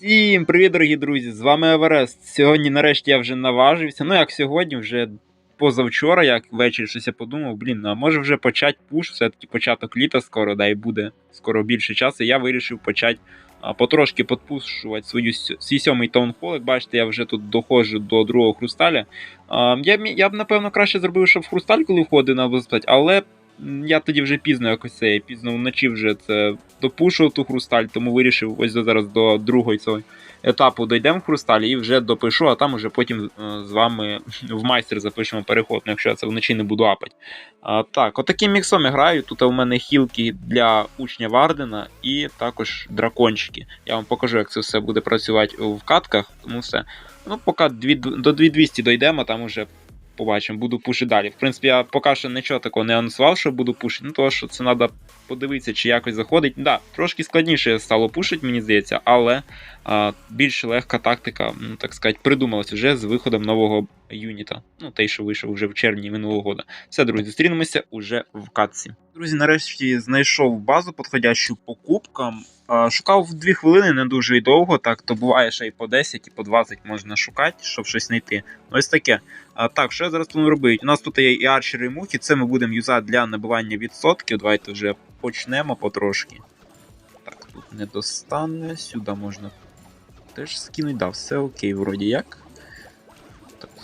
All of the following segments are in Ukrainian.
Всім привіт, дорогі друзі! З вами Еверест. Сьогодні, нарешті, я вже наважився. Ну, як сьогодні, вже позавчора, як ввечері щось я подумав, блін, ну, а може вже почати пуш, все-таки початок літа скоро, да, і буде скоро більше часу. Я вирішив почати потрошки подпушувати свою свій сьомий таунхол. Як бачите, я вже тут доходжу до другого хрусталя. Я, я б, напевно, краще зробив, щоб в хрусталь, коли входив на безпеч, але я тоді вже пізно якось це, пізно вночі вже це допушував ту хрусталь, тому вирішив ось зараз до другої цього етапу дійдемо в хрусталі і вже допишу, а там уже потім е, з вами в майстер запишемо переход, ну, якщо я це вночі не буду апати. А, так, отаким міксом я граю. Тут у мене хілки для учня Вардена і також дракончики. Я вам покажу, як це все буде працювати в катках, тому все. Ну, поки до 2200 дійдемо, там уже побачимо, буду пушити далі. В принципі, я поки що нічого такого не анонсував, що буду пушити, ну того, що це треба подивитися, чи якось заходить. Да, трошки складніше стало пушити, мені здається, але а, більш легка тактика, ну так сказати, придумалась вже з виходом нового юніта. Ну, той, що вийшов вже в червні минулого года. Все, друзі, зустрінемося уже в катці. Друзі, нарешті знайшов базу підходящу покупкам. Шукав дві хвилини, не дуже й довго, так то буває ще й по 10, і по 20 можна шукати, щоб щось знайти. Ось таке. А, так, що я зараз планую робити? У нас тут є і арчери, і мухи, це ми будемо юзати для набивання відсотків. Давайте вже почнемо потрошки. Так, тут не достане, сюди можна теж скинути, да, все окей, вроді як.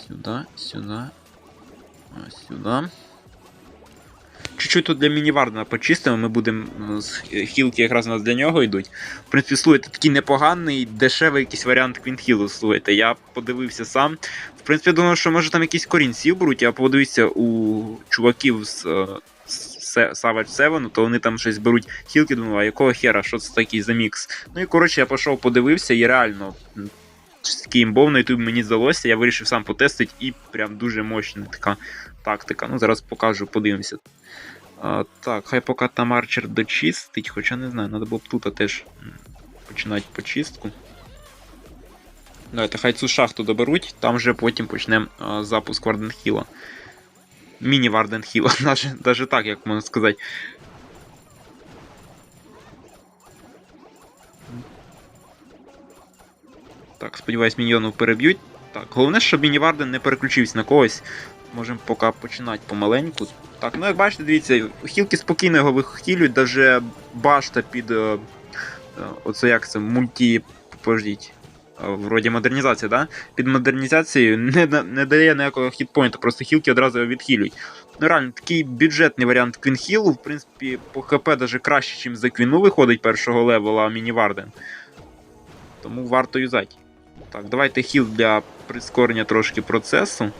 Так, сюди, сюди. Сюди. Чуть-чуть тут для мінівардена почистимо, ми будемо хілки якраз у нас для нього йдуть. В принципі, слухайте, такий непоганий, дешевий якийсь варіант квінхілу, слухайте. Я подивився сам. В принципі, я думав, що може там якісь корінців беруть, я подивився у чуваків з е, Savage 7, то вони там щось беруть хілки, думаю, а якого хера, що це такий за мікс. Ну і коротше, я пішов, подивився, і реально. Такий імбов на YouTube мені здалося, я вирішив сам потестити, і прям дуже мощна така тактика. Ну, зараз покажу, подивимося. А, так, хай поки там арчер дочистить, хоча не знаю, треба було б тут теж починати почистку. Давайте, хай цю шахту доберуть, там вже потім почнемо запуск Варденхіла. Міні Варденхіла, навіть так, як можна сказати. Так, сподіваюсь, міньйонів переб'ють. Так, головне, щоб міні-варден не переключився на когось. Можемо поки починати помаленьку. Так, ну як бачите, дивіться, хілки спокійно його вихилюють, даже башта під. Е, е, оце як це, мульті. Пождіть. е, Вроді модернізація, да? Під модернізацією не, не дає ніякого хітпойнту, просто хілки одразу його відхилюють. Ну реально, такий бюджетний варіант квінхілу, в принципі, по ХП даже краще, ніж за квіну виходить першого левела міні-варден. Тому варто юзати. Так, давайте хіл для прискорення трошки процесу.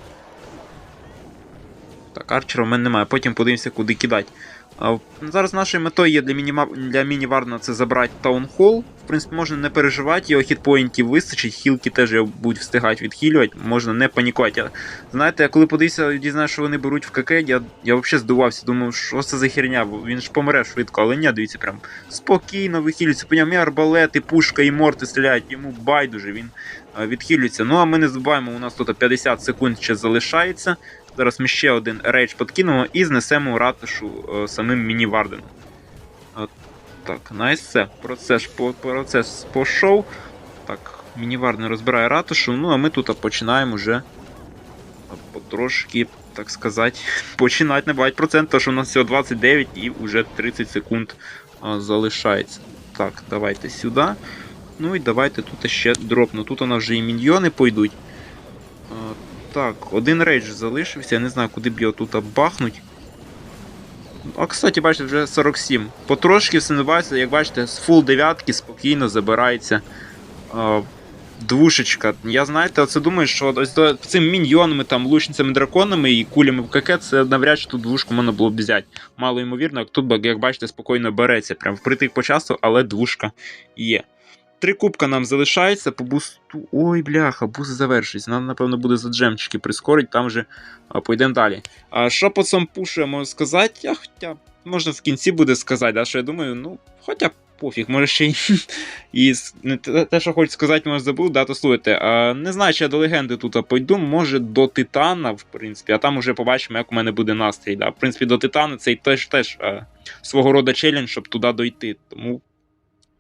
Так, арчера в мене немає, потім подивимося, куди кидати. Зараз нашою метою є для, мініма... для міні-варна це забрати таунхол. В принципі, можна не переживати, його хітпоінтів вистачить, хілки теж його будуть встигати відхилювати, можна не панікувати. Я, знаєте, коли подивився, дізнався, що вони беруть в КК, я, я взагалі здивувався, думав, що це за херня, він ж помре швидко, але ні, дивіться, прям спокійно вихилюється. По ньому і арбалет, і пушка, і морти стріляють, йому байдуже, він е, відхилюється. Ну а ми не забуваємо, у нас тут 50 секунд ще залишається. Зараз ми ще один рейдж подкинемо і знесемо ратушу е, самим міні-варденом. Так, найс, все. Процес, процес пішов. Так, міні-варден розбирає ратушу, ну а ми тут починаємо вже потрошки, так сказати, починати набивати процент, тому що у нас всього 29 і вже 30 секунд а, залишається. Так, давайте сюди. Ну і давайте тут ще дропну. Тут у нас вже і міньйони пойдуть. Так, один рейдж залишився, я не знаю, куди б його тут бахнуть. А, кстати, бачите, вже 47. Потрошки все набувається, як бачите, з фул дев'ятки спокійно забирається а, двушечка. Я знаєте, оце думаю, що ось цим міньйонами, там, лучницями драконами і кулями в КК, це навряд чи тут двушку можна було б взяти. Мало ймовірно, як тут, як бачите, спокійно береться. Прям впритик по часу, але двушка є. Три кубка нам залишається по бусту. Ой, бляха, буст завершується. Нам, напевно, буде за джемчики прискорить, там вже пойдемо далі. А що по цьому пушу я можу сказати? Я хоча можна в кінці буде сказати, да, що я думаю, ну, хоча пофіг, може ще й. І те, що хочу сказати, може забув, да, то слухайте. А, не знаю, чи я до легенди тут пойду, може до Титана, в принципі, а там уже побачимо, як у мене буде настрій. Да. В принципі, до Титана це теж теж а, свого роду челендж, щоб туди дойти. Тому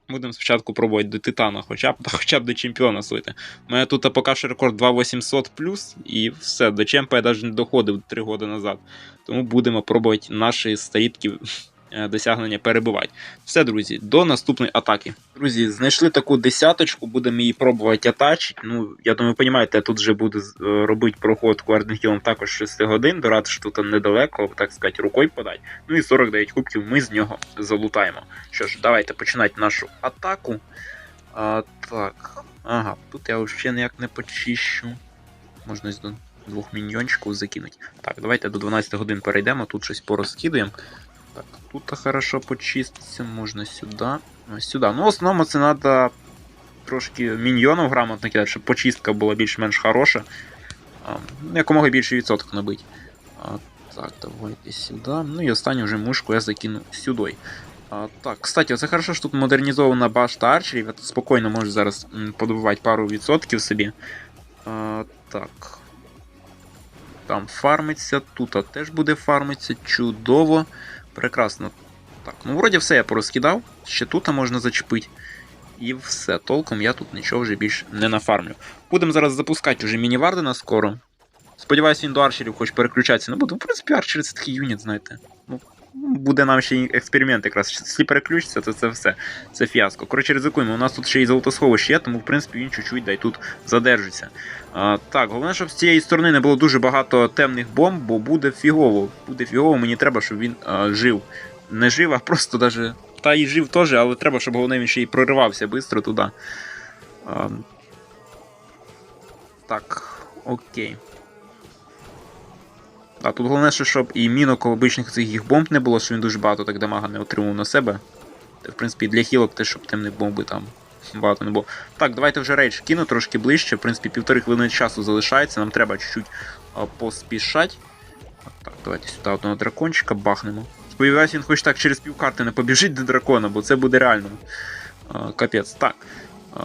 Будемо спочатку пробувати до Титана, хоча б, хоча б до чемпіона слити. У мене тут поки що рекорд 2800 плюс, і все, до чемпа я навіть не доходив 3 роки назад. Тому будемо пробувати наші старітки досягнення перебивати. Все, друзі, до наступної атаки. Друзі, знайшли таку десяточку, будемо її пробувати атачити. Ну, я думаю, розумієте, я тут вже буду е, робити проход Кварденхілом також 6 годин, до рад, що тут недалеко, так сказати, рукою подати. Ну і 49 кубків ми з нього залутаємо. Що ж, давайте починати нашу атаку. А, так. Ага, тут я взагалі ніяк не почищу. Можна до двох міньйончиків закинути. Так, давайте до 12 годин перейдемо, тут щось порозкидуємо. Так, тут хорошо почиститься, можна сюди. Ось сюди. Ну, в основному це треба трошки міньйонів грамотно кидати, щоб почистка була більш-менш хороша. Ну, якомога більше відсоток набити. Так, давайте сюди. Ну і останню вже мушку я закину сюди. А, так, кстати, це хорошо, що тут модернізована башта арчерів. Я тут спокійно можу зараз подобувати пару відсотків собі. А, так. Там фармиться, тут теж буде фармитися. Чудово. Прекрасно. Так, ну вроді все я порозкидав. Ще тут можна зачепити. І все, толком я тут нічого вже більше не нафармлю. Будемо зараз запускати вже міні-вардена скоро. Сподіваюсь, він до арчерів хоч переключатися. Ну, бо, в принципі, арчери це такий юніт, знаєте. Буде нам ще експеримент якраз. Якщо переключиться, то це все. Це фіаско. Коротше, ризикуємо. У нас тут ще й золотосховище є, тому в принципі він чуть-чуть дай тут задержиться. А, так, головне, щоб з цієї сторони не було дуже багато темних бомб, бо буде фігово. Буде фігово, мені треба, щоб він а, жив. Не жив, а просто даже. Та і жив теж, але треба, щоб головне він ще й проривався швидко туди. А, так, окей. А тут головне, що щоб і мінок обичних цих їх бомб не було, що він дуже багато так дамага не отримав на себе. В принципі, для хілок теж, щоб темних бомби там багато не було. Так, давайте вже рейдж кину трошки ближче. В принципі, півтори хвилини часу залишається, нам треба чуть-чуть поспішати. Так, давайте сюди одного дракончика бахнемо. Сподіваюся, він хоч так через півкарти не побіжить до дракона, бо це буде реально капець. Так.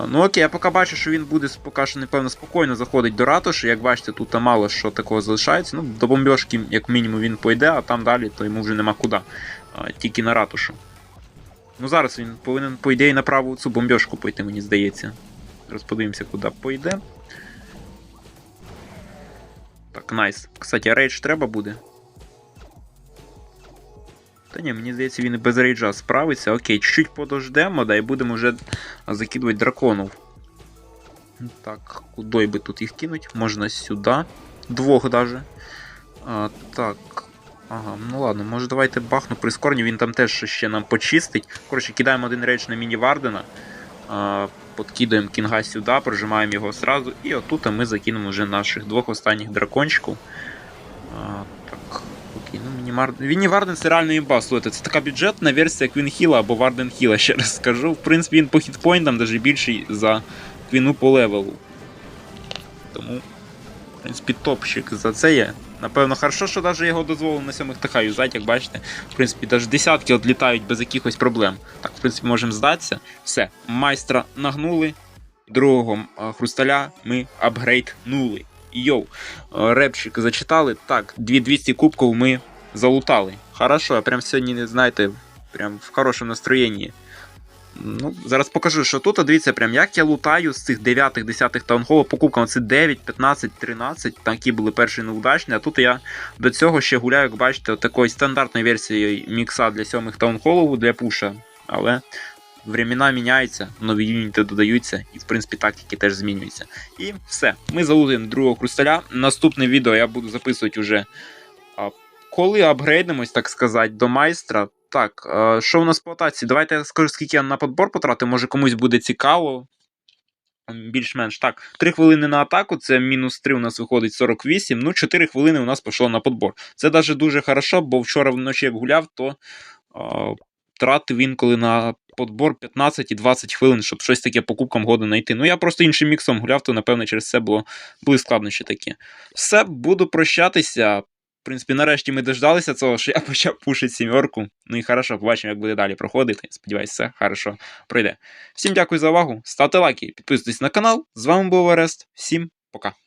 Ну окей, я поки бачу, що він буде поки що, напевно, спокійно заходить до ратуші. Як бачите, тут мало що такого залишається. Ну, до бомбьошки, як мінімум, він пойде, а там далі, то йому вже нема куди. Тільки на ратушу. Ну зараз він повинен, по ідеї, на праву цю бомбьошку пойти, мені здається. Зараз куди пойде. Так, найс. Кстати, рейдж треба буде. Та ні, мені здається, він і без рейджа справиться. Окей, чуть-чуть подождемо, да, і будемо вже закидувати драконів. Так, куди би тут їх кинуть? Можна сюди. Двох даже. А, так. Ага, ну ладно, може давайте бахну прискорені, він там теж ще нам почистить. Коротше, кидаємо один рейдж на міні-вардена. Подкидаємо кінга сюди, прожимаємо його сразу. І отут ми закинемо вже наших двох останніх дракончиків. Міні Вінні Варден це реально імба, слухайте, це така бюджетна версія Квінхіла або Варден Хіла, ще раз скажу. В принципі, він по хітпойнтам навіть більший за Квіну по левелу. Тому, в принципі, топчик за це є. Напевно, хорошо, що навіть його дозволено на сьомих ТХ юзати, як бачите. В принципі, навіть десятки відлітають без якихось проблем. Так, в принципі, можемо здатися. Все, майстра нагнули. Другого хрусталя ми апгрейднули. Йоу, репчик зачитали. Так, 2200 кубків ми залутали. Хорошо, я прям сьогодні, знаєте, прям в хорошому настроєнні. Ну, зараз покажу, що тут, а дивіться, прям як я лутаю з цих 9-10 таунхолів по кубкам. Це 9, 15, 13. Такі були перші неудачні. А тут я до цього ще гуляю, як бачите, такою стандартною версією мікса для сьомих таунхолів для пуша. Але времена міняються, нові юніти додаються, і в принципі тактики теж змінюються. І все. Ми залутаємо другого хрусталя. Наступне відео я буду записувати уже. Коли апгрейдимось, так сказати, до майстра. Так, е, що у нас по атаці? Давайте я скажу, скільки я на подбор потратив, може комусь буде цікаво. Більш-менш так. 3 хвилини на атаку, це мінус 3 у нас виходить 48. Ну, 4 хвилини у нас пішло на подбор. Це навіть дуже хорошо, бо вчора вночі як гуляв, то е, тратив він коли на подбор 15 і 20 хвилин, щоб щось таке по кубкам году знайти. Ну, я просто іншим міксом гуляв, то напевно через це було, були складнощі такі. Все, буду прощатися. В принципі, нарешті ми дождалися цього, що я почав пушити сімерку. Ну і хорошо, побачимо, як буде далі проходити. Сподіваюсь, все хорошо пройде. Всім дякую за увагу. Ставте лайки, підписуйтесь на канал. З вами був Арест. Всім пока.